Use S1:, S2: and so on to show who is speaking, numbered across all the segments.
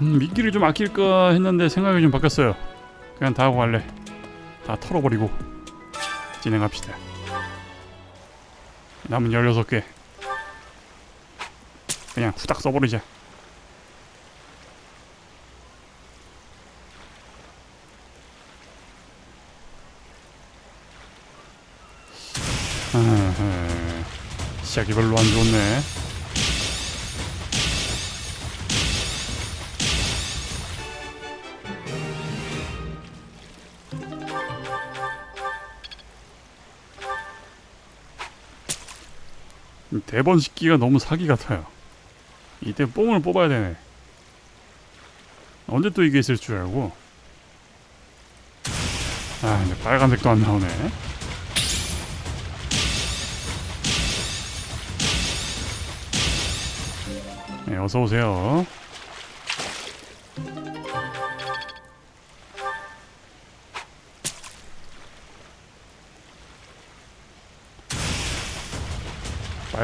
S1: 음, 미끼를 좀 아낄까 했는데 생각이 좀 바뀌었어요. 그냥 다 하고 갈래. 다 털어버리고 진행합시다. 남은 16개. 그냥 후딱 써버리자. 시작이 별로 안 좋네. 대번 씻기가 너무 사기 같아요. 이때 뽕을 뽑아야 되네. 언제 또 이게 있을 줄 알고. 아, 이제 빨간색도 안 나오네. 네, 어서 오세요.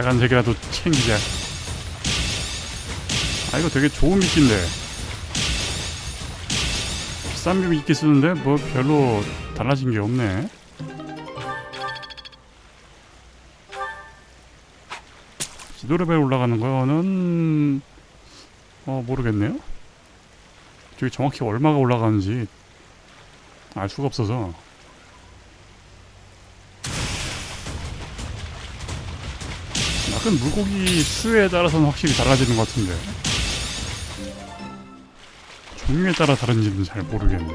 S1: 빨간색이라도 챙기자. 아 이거 되게 좋은 미끼인데. 비싼 미끼 쓰는데 뭐 별로 달라진 게 없네. 지도 레벨 올라가는 거는 어 모르겠네요. 저기 정확히 얼마가 올라가는지 알 수가 없어서. 약간 물고기 수에 따라서는 확실히 달라지는 것 같은데 종류에 따라 다른지는 잘 모르겠네.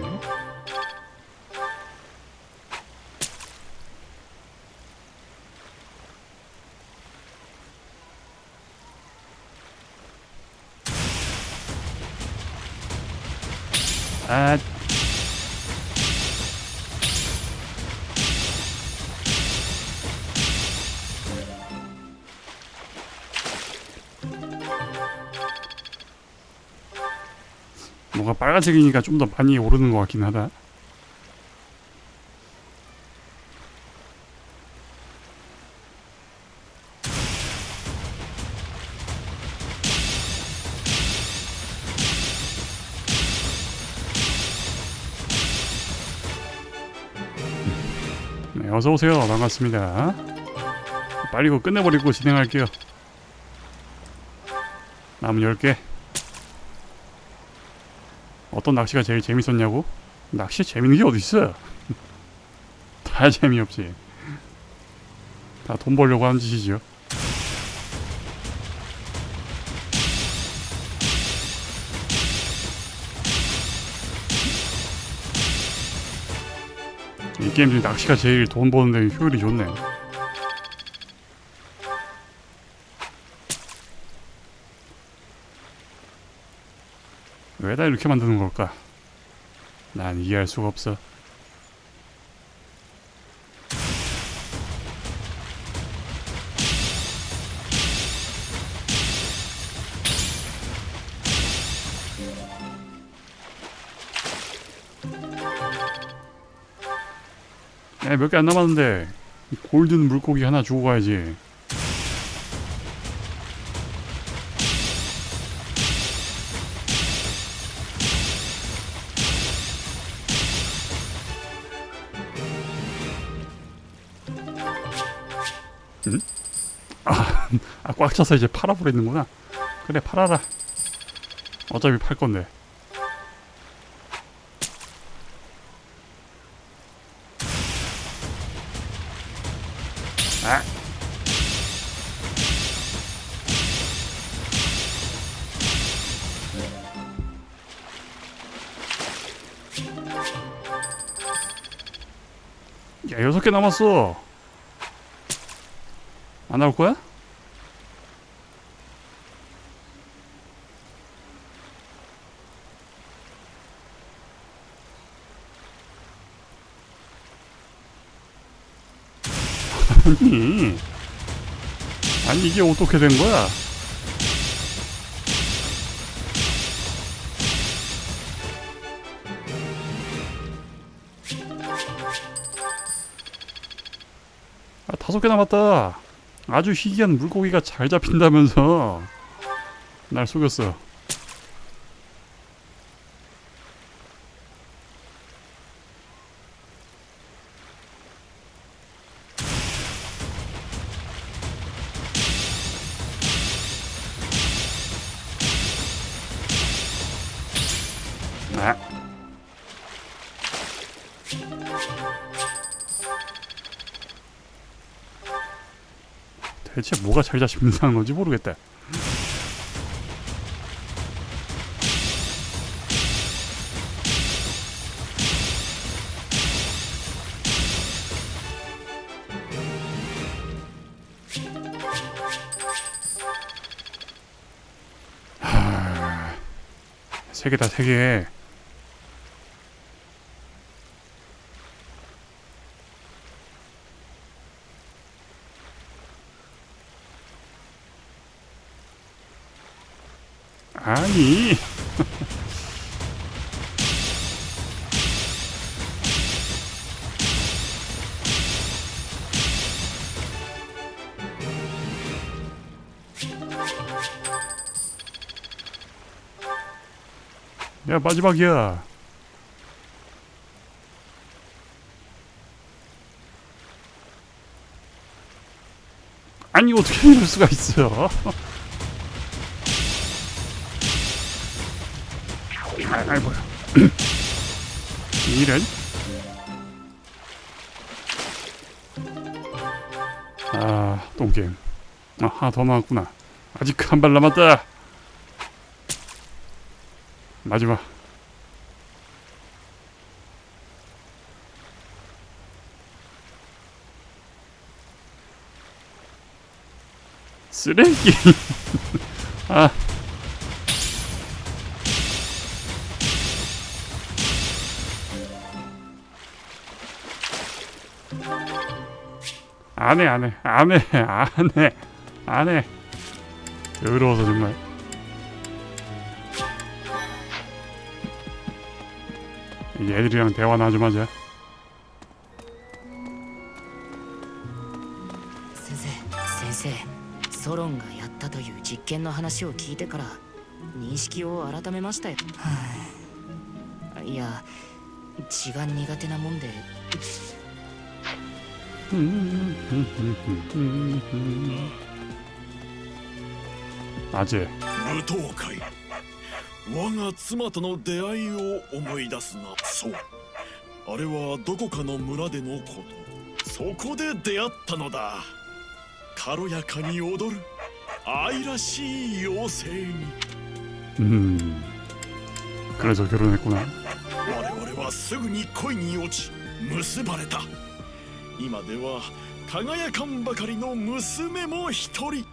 S1: 아, 빨간색이니까 좀 더 많이 오르는 것 같긴 하다. 네, 어서 오세요. 반갑습니다. 빨리 이거 끝내버리고 진행할게요. 남은 10개. 어떤 낚시가 제일 재밌었냐고? 낚시 재밌는 게 어디 있어? 다 재미없지. 다 돈 벌려고 하는 짓이죠. 이 게임 중에 낚시가 제일 돈 버는데 효율이 좋네. 왜 다 이렇게 만드는 걸까? 난 이해할 수가 없어. 야, 몇 개 안 남았는데 골든 물고기 하나 주고 가야지. 아, 꽉 차서 이제 팔아버리는구나. 그래, 팔아라. 어차피 팔 건데. 아. 야, 여섯 개 남았어. 안 나올 거야? 아니, 아니 이게 어떻게 된 거야? 아, 다섯 개 남았다. 아주 희귀한 물고기가 잘 잡힌다면서 날 속였어. 뭐가 자기자 심상한 건지 모르겠다. 세 개다 세 개. 아니. 야 마지막이야. 아니 어떻게 이럴 수가 있어? 아, 아이 뭐야? 이런? 아 똥게임. 아 하나 더 남았구나. 아직 한 발 남았다. 마지막. 쓰레기. 아. 안해 안해 안해 안해 안해 더러워서 정말 얘들이랑 대화나 좀 하자
S2: 先生先生ソロンがやったという実験の話を聞いてから認識を改めましたよ、はあ、いや血が苦手なもんで
S1: 아재
S3: 舞踏会我が妻との出会いを思い出すなそうあれはどこかの村でのことそこで出会ったのだ軽やかに踊る愛らしい妖精に
S1: 음 그래서 결혼했구나
S3: 我々はすぐに恋に落ち結ばれた 今では輝かんばかりの娘も一人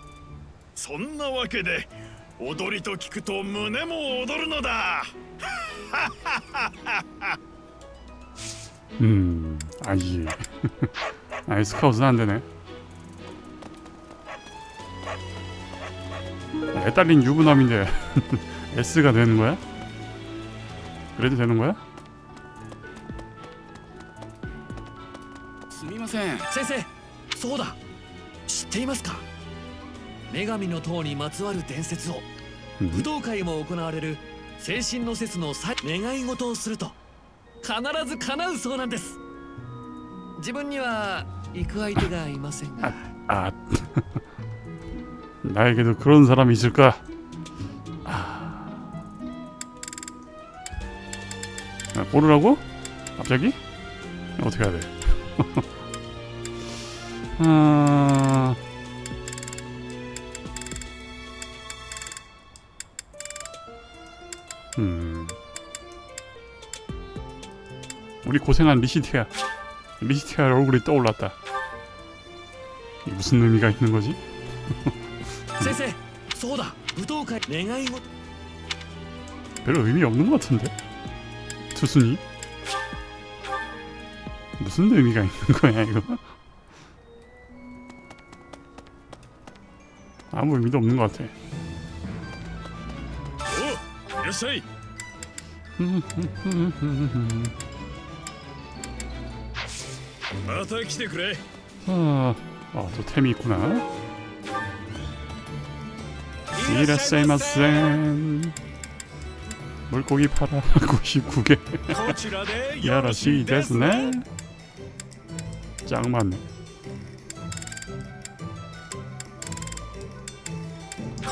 S3: そんなわけで踊りと聞くと胸も躍るのだ
S1: 음 아이 아이 스카웃은 안 되네 애 딸린 유부남인데 S가 되는 거야? 그래도 되는 거야?
S4: せん
S5: 先生そうだ知っていますか女神の塔にまつわる伝説を
S1: 음,
S5: 武道会も行われる精神の説の際願い事をすると必ず叶うそうなんです自分には行く相手がいませんが
S1: 아 나에게도 그런 사람이 있을까? 아, 아 고르라고? 갑자기? 어떻게 해야 돼? 어... 음. 우리 고생한 리시티아. 리시티아 얼굴이 떠올랐다. 무슨 의미가 있는 거지?
S5: 선생, 소다. 무도가 냉아이 못.
S1: 별 의미 없는 것 같은데. 두순이? 무슨 의미가 있는 거야 이거? 아무 의미도 없는 것 같아.
S3: 오, 열사이. 마타 기대 그래. 어,
S1: 아, 또 템이 있구나. 이라세마센 물고기 팔아 99개 야라시 데스네 짱 많네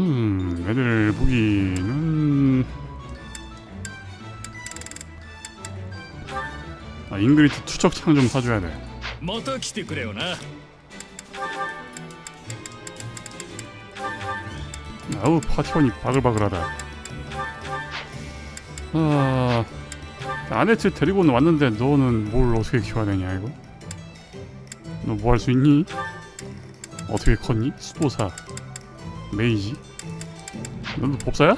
S1: 음, 애들 보기는 아, 잉그리트 투척창 좀 사줘야 돼. 아우 파티원이 바글바글하다. 아, 아네츠 데리고는 왔는데 너는 뭘 어떻게 키워야 되냐 이거? 너 뭐 할 수 있니? 어떻게 컸니? 수도사. 메이지. 너도 법사야?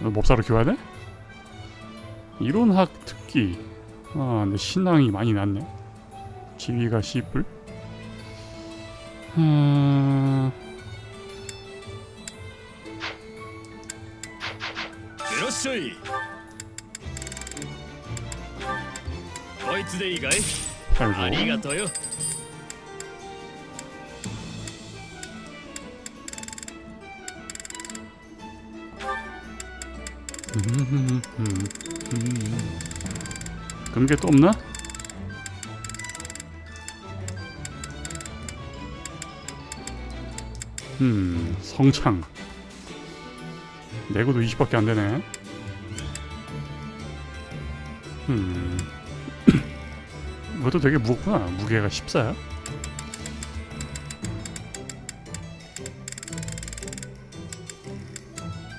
S1: 너 법사로 교환해? 이론 학 특기. 아 근데 신앙이 많이 났네. 지위가 씨뿔. 음... 아이고. 금괴 또 없나? 음, 성창. 내고도 20밖에 안 되네. 음. 이것도 되게 무겁구나. 무게가 14야.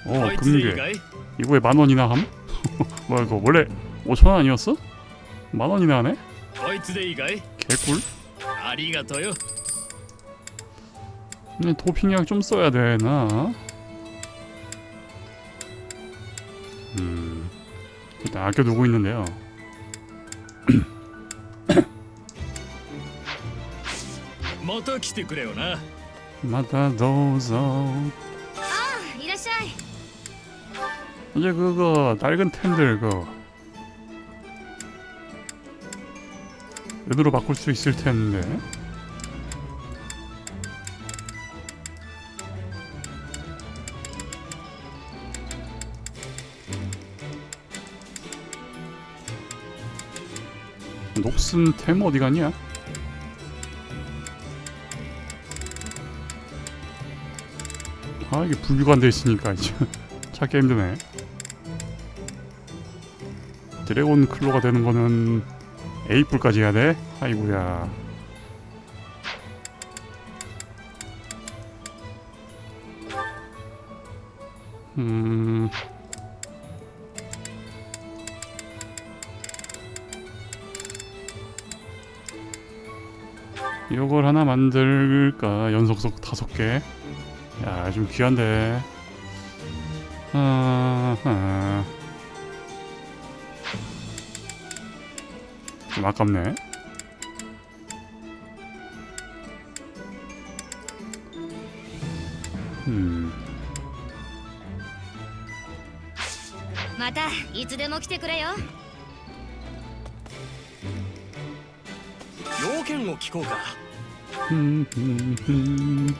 S1: 어, 금괴. 이거 왜 만 원이나 함? 뭐야 이거 원래 5천 원 아니었어? 만 원이나 하네?
S6: こいつでいいかい
S1: 개꿀?
S6: ありがとうよ
S1: 근데 도핑약 좀 써야 되나? 음 일단 아껴두고 있는데요
S6: また来てくれよな
S1: 마다 도zo
S7: い
S1: 이제 그거 낡은 템들 그 은으로 바꿀 수 있을 텐데 녹슨 템 어디 갔냐? 아 이게 분류가 안 돼 있으니까 이제 찾기 힘드네. 드래곤 클로가 되는 거는 A뿔까지 해야 돼? 아이고야. 음. 이걸 하나 만들까? 연속속 다섯 개. 야, 좀 귀한데. 아, 아. 좀 아깝네. 음,
S7: またいつでも来てくれよ
S6: 要件を聞こうか
S1: 음, 음, 음.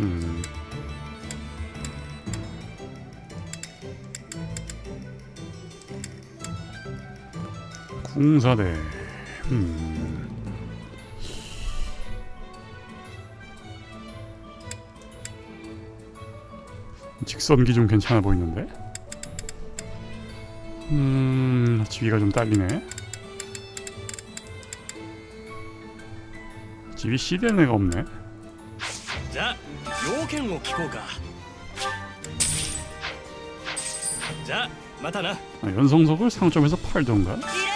S1: 음. 홍사대. 음. 직선기 좀 괜찮아 보이는데? 음, 지위가 좀 딸리네. 지위 시대네가 없네.
S6: 자, 요견을 키고가. 자, 마타나.
S1: 아, 연성석을 상점에서 팔던가?
S7: 예.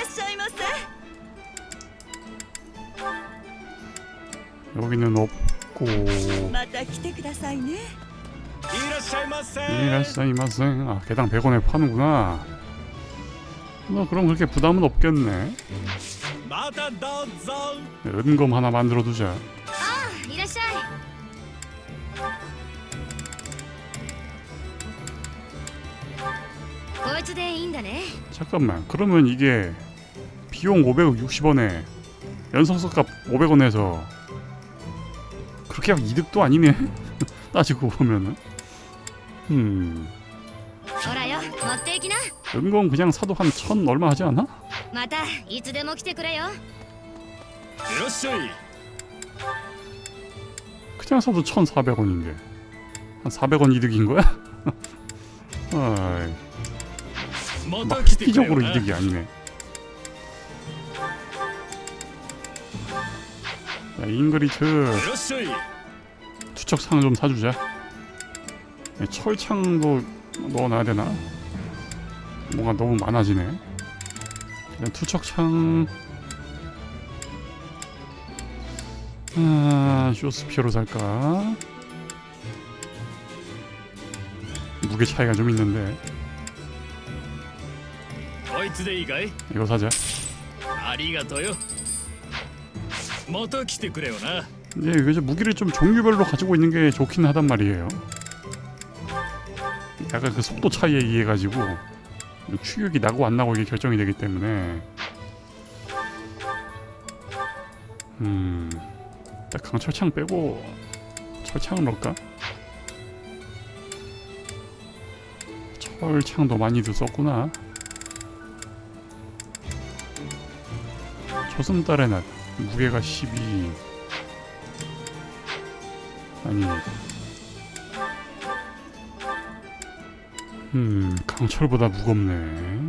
S1: 여기는 없고
S8: また来てくださいね
S3: いらっしゃいませ
S1: 이라사이마생 아 개당 100원에 파는구나 뭐 그럼 그렇게 부담은 없겠네
S3: またどうぞ
S1: 은검 하나 만들어두자
S4: いらっしゃいこいつでいいんだね
S1: 잠깐만 그러면 이게 비용 560원에 연성석값 500원에서 그렇게 막 이득도 아니네. 따지고 보면은. 음. 은공 그냥 사도 한 천 얼마 하지 않아? 그냥 사도 천 사백 원인데한 사백 원 이득인 거야? 막 획기적으로 이득이 아니네. 자,
S3: 잉그리츠
S1: 투척창 좀 사주자. 네, 철창도 넣어놔야 되나? 뭔가 너무 많아지네. 일단 투척창 아, 쇼스피어로 살까? 무게 차이가 좀 있는데
S3: こいつでいいかい
S1: 이거 사자.
S3: ありがとうよまた来てくれよな
S1: 이제 이제 무기를 좀 종류별로 가지고 있는 게 좋긴 하단 말이에요. 약간 그 속도 차이에 의해 가지고 추격이 나고 안 나고 이게 결정이 되기 때문에 음, 딱 강철창 빼고 철창을 넣을까? 철창도 많이도 썼구나. 조슴달의 낫 무게가 12 아니 음 강철보다 무겁네.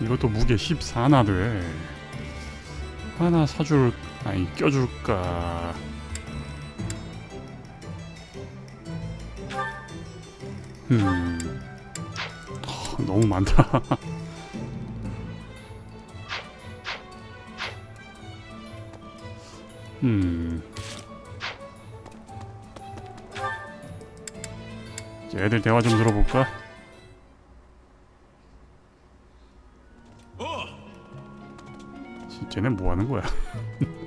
S1: 이것도 무게 14나 돼. 하나 사줄 아니 껴줄까 음 어, 너무 많다 음 이제 애들 대화 좀 들어볼까?
S3: おう
S1: 쟤네 뭐 하는 거야?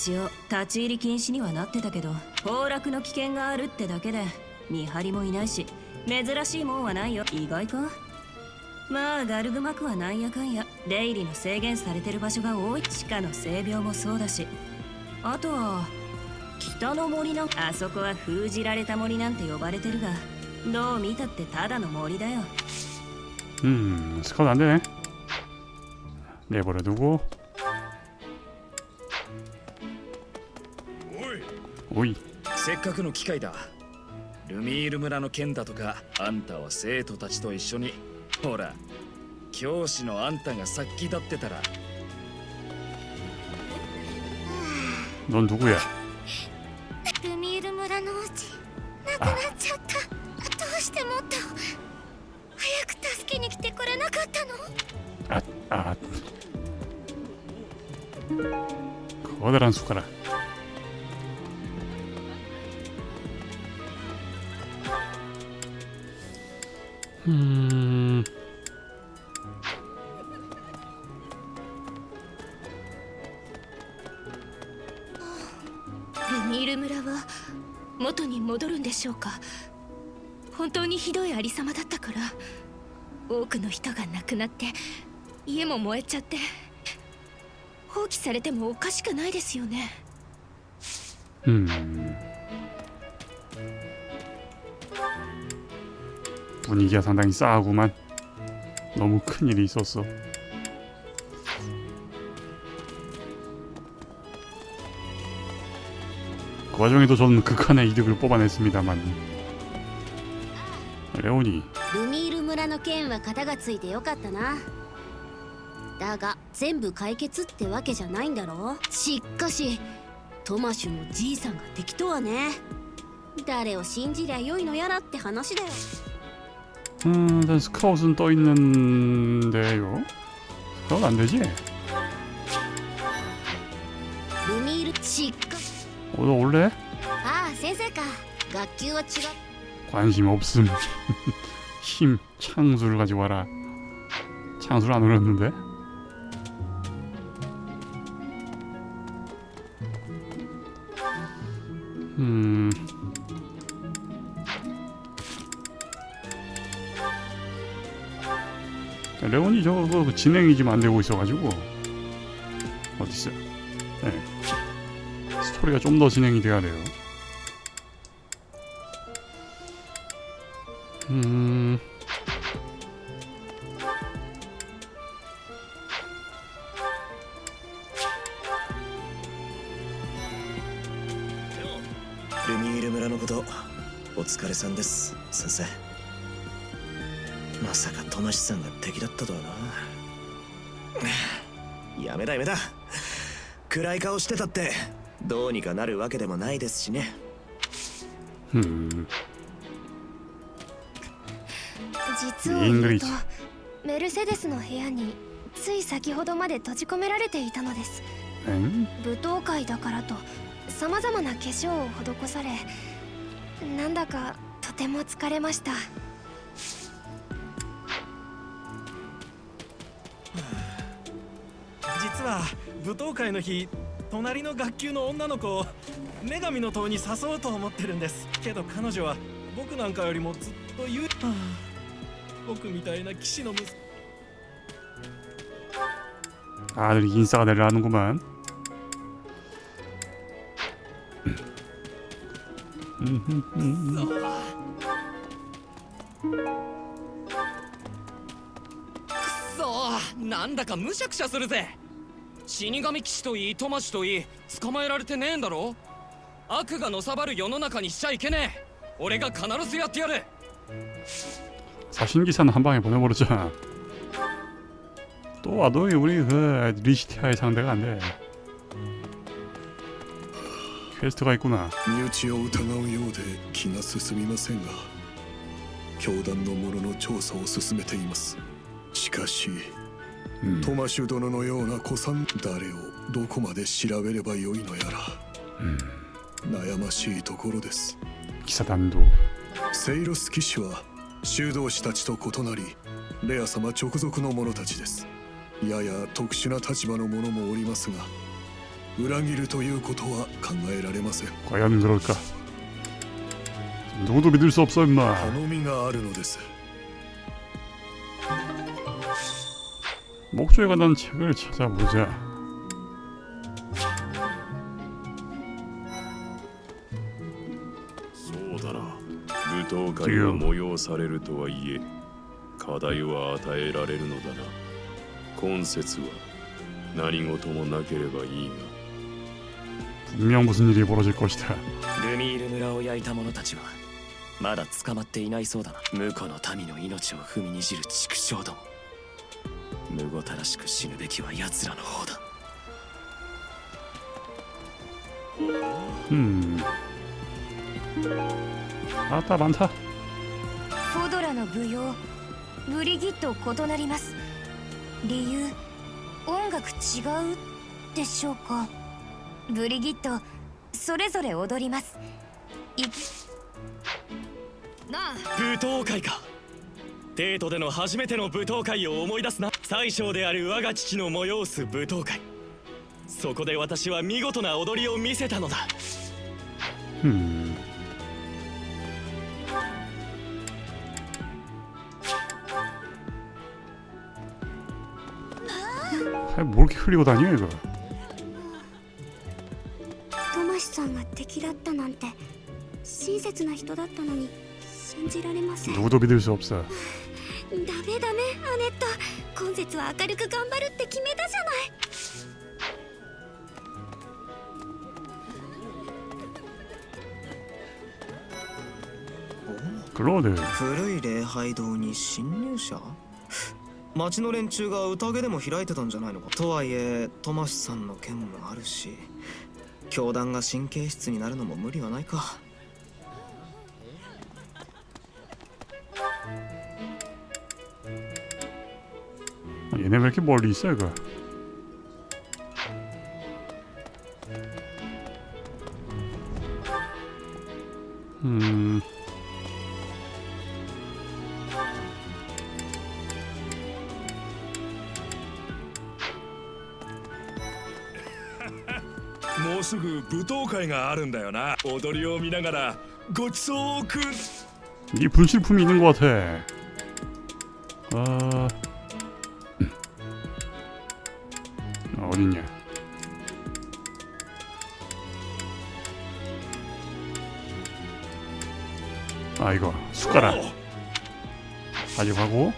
S8: 一応立ち入り禁止にはなってたけど崩落の危険があるってだけで見張りもいないし珍しいもんはないよ。意外か？まあガルグマクはなんやかんや出入りの制限されてる場所が多い。地下の性病もそうだし。あとは北の森のあそこは封じられた森なんて呼ばれてるがどう見たってただの森だよ。
S1: うんそうなんだねレボルどこ？
S3: おい
S1: 오이
S3: せっかくの機会だルミール村の件だとかあんたは生徒たちと一緒にほら教師のあんたが先立ってたら
S1: 넌 누구야?
S4: ルミール村のうちなくなっちゃったどうしてもっと早く助けに来てくれなかったの
S1: 아, 아. 커다란 숟가락.
S4: が多くの人が亡くなって家も燃えちゃって放棄されてもおかしくないですよね。
S1: うん。おにぎや상당히싸구만너무큰일이있었어그와중에도 저는 극한의 이득을 뽑아냈습니다만 레온이
S9: ルミール村の件は肩がついてよかったなだが全部解決ってわけじゃないんだろしかしトマシュのじいさんが敵とはね誰を信じりゃよいのやらって話だよ
S1: 음, 일단 스카웃은 떠 있는데요. 스카웃 안 되지?
S9: ルミールしっか
S1: 어, 너 올래?
S9: ああ先生か学級は違う
S1: 관심 없음. 힘 창수를 가지고 와라. 창수를 안 올렸는데? 음. 레온이 저거 그 진행이 지금 안 되고 있어가지고 있어? 네. 스토리가 좀 더 진행이 돼야 돼요.
S10: ルミール村のことお疲れさんです先生。まさかトナシさんが敵だったとはな。やめだやめだ。暗い顔してたってどうにかなるわけでもないですしね。
S1: ふん。
S11: 実を言うと
S1: イングリッシ
S11: メルセデスの部屋につい先ほどまで閉じ込められていたのです。
S1: 엥?
S11: 舞踏会だからとさまざまな化粧を施されなんだかとても疲れました。
S6: 実は舞踏会の日隣の学級の女の子を女神の塔に誘おうと思ってるんです。けど彼女は僕なんかよりもずっと優はあ僕みたいな騎士の息子
S1: 아들 인싸가 내려가는구만. 음,
S12: くそなんだかむしゃくしゃするぜ死神騎士といいトマシといい捕まえられてねえんだろ悪がのさばる世の中にしちゃいけねえ俺が必ずやってやる
S1: 사신기사는 한 방에 보내버렸잖아. 또 와도 우리 그 리시티아의 상대가 안 돼. 퀘스트가 있구나.
S13: 身内を疑うようで気が進みませんが教団の者の調査を進めていますしかし
S1: 음.
S13: トマシュ殿のような子さん誰をどこまで調べればよいのやら、悩ましいところです
S1: 기사단도
S13: セイロス騎士は 修道士たちと異なりレア様直属の者たちですやや特殊な立場の者もおりますが裏切るということは考えられません
S1: 과연 그럴까? 누구도 믿을 수 없어 임마.
S13: 頼みがあるのです
S1: 목조에 관한 책을 찾아보자.
S14: 会が催されるとはいえ課題は与えられるのだな今節は何事もなければいいが
S1: 분명 무슨 일이 벌어질 것이다.
S10: ルミール村を焼いた者たちはまだ捕まっていないそうだな婿の民の命を踏みにじる畜生どもむごたらしく死ぬべきは奴らの方だ
S1: 음. 아따 많다.
S11: フォドラの舞踊ブリギット異なります。理由音楽違うでしょうか？ブリギットそれぞれ踊ります。いなあ。
S10: 舞踏会か。帝都での初めての舞踏会を思い出すな。最小である我が父の催す舞踏会。そこで私は見事な踊りを見せたのだ。
S1: 음. 아 리고 다녀 이 거.
S9: 토마시さんが敵だったなんて親切な人だったのに信じられません。
S1: 누구도 믿을 수 없 어.
S9: って決めたじゃない。
S10: 古い礼拝堂に侵入者？町の連中が宴でも開いてたんじゃないのか？とはいえトマスさんの件もあるし教団が神経質になるのも無理はないか。
S1: Je ne
S3: velký bolíse, すぐ舞踏会があるんだよな踊りを見ながらごちそうを食う
S1: 이 분실품이 있는 것 같아. 아, 아 어딨냐? 아 이거 숟가락 가져가고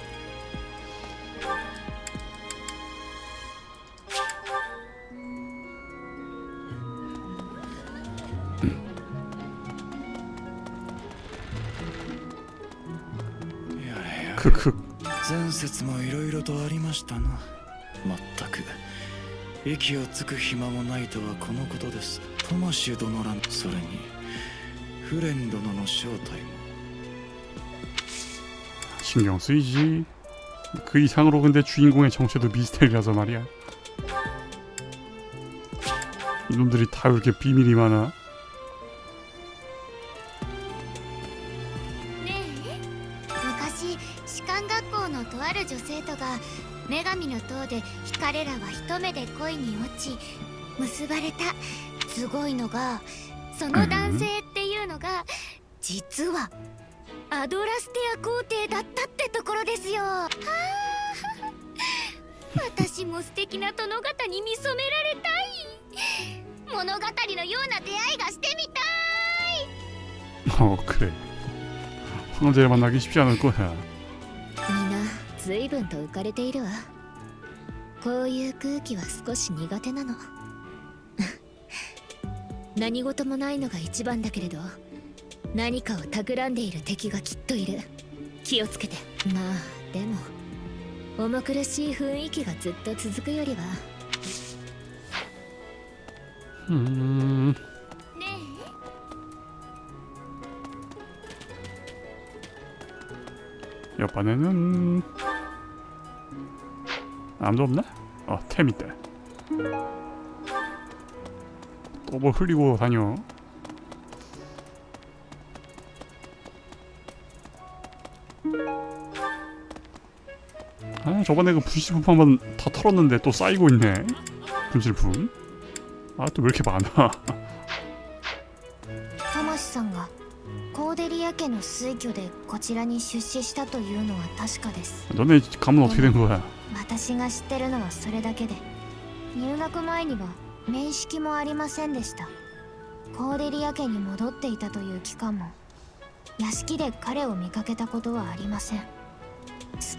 S10: 前節もいろいろとありましたなまったく息をつく暇もないとはこのことですトマシュ殿らそれにフレン殿の正体も
S1: 신경 쓰이지. 그 이상으로 근데 주인공의 정체도 미스테리라서 말이야. 이놈들이 다 왜 이렇게 비밀이 많아?
S4: いのがその男性っていうのが実はアドラステア皇帝だったってところですよはあ私も素敵な殿方に見初められたい物語のような出会いがしてみたい
S1: 어 그래. 황제를 만나기 쉽지 않을 거야.
S4: みんな随分と浮かれているわこういう空気は少し苦手なの 何事もないのが一番だけれど何かを企んでいる敵がきっといる。気をつけて。まあでも重苦しい雰囲気がずっと続くよりは。
S1: うん。
S4: ねえ。
S1: やっぱねぬん。あどんねあ手みたい 뭐 흘리고 다녀. 아, 저번에 그 분실품 한번 다 털었는데 또 쌓이고 있네. 분실품. 아, 또 왜 이렇게 많아?
S4: トマシさんがコーデリア家の推挙でこちらに出資したというのは確かです
S1: 너네 가문 어떻게 된 거야?
S4: 私が知ってるのはそれだけで入学前には 面識もありませんでした。コーデリア家に戻っていたという期間も屋敷で彼を見かけたことはありません。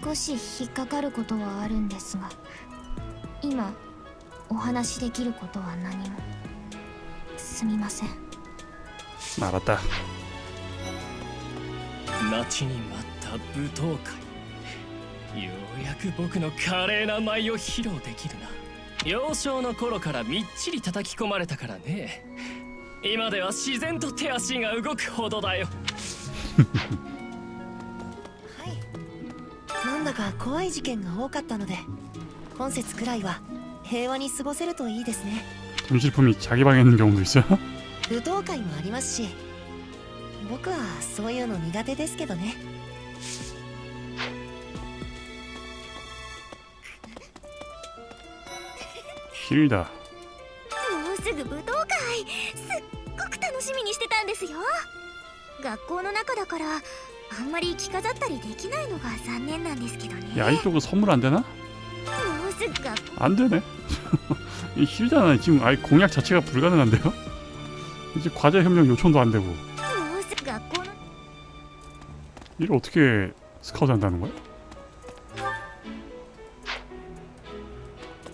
S4: 少し引っかかることはあるんですが今お話しできることは何も。すみません。
S1: また。
S5: 待ちに待った舞踏会。ようやく僕の華麗な舞を披露できるな。幼少の頃からみっちり叩き込まれたからね今では自然と手足が動くほどだよ
S2: なんだか怖い事件が多かったので今節くらいは平和に過ごせるといいですね
S1: 분실품이 자기 방에 있는 경우도 있어?
S2: 舞踏会もありますし僕はそういうの苦手ですけどね
S1: 길다.
S4: もうすぐ舞踏会すっごく楽しみにしてたんですよ学校の中だからあんまり着飾ったりできないのが残念なんですけどね
S1: 야 이쪽은 선물 안 되나?
S4: もうすぐ学校
S1: 안 되네. 이 힐잖아. 지금 아예 공약 자체가 불가능한데요? 이제 과제 협력 요청도 안 되고
S4: もうすぐ学校の
S1: 이를 어떻게 스카우트 한다는 거야?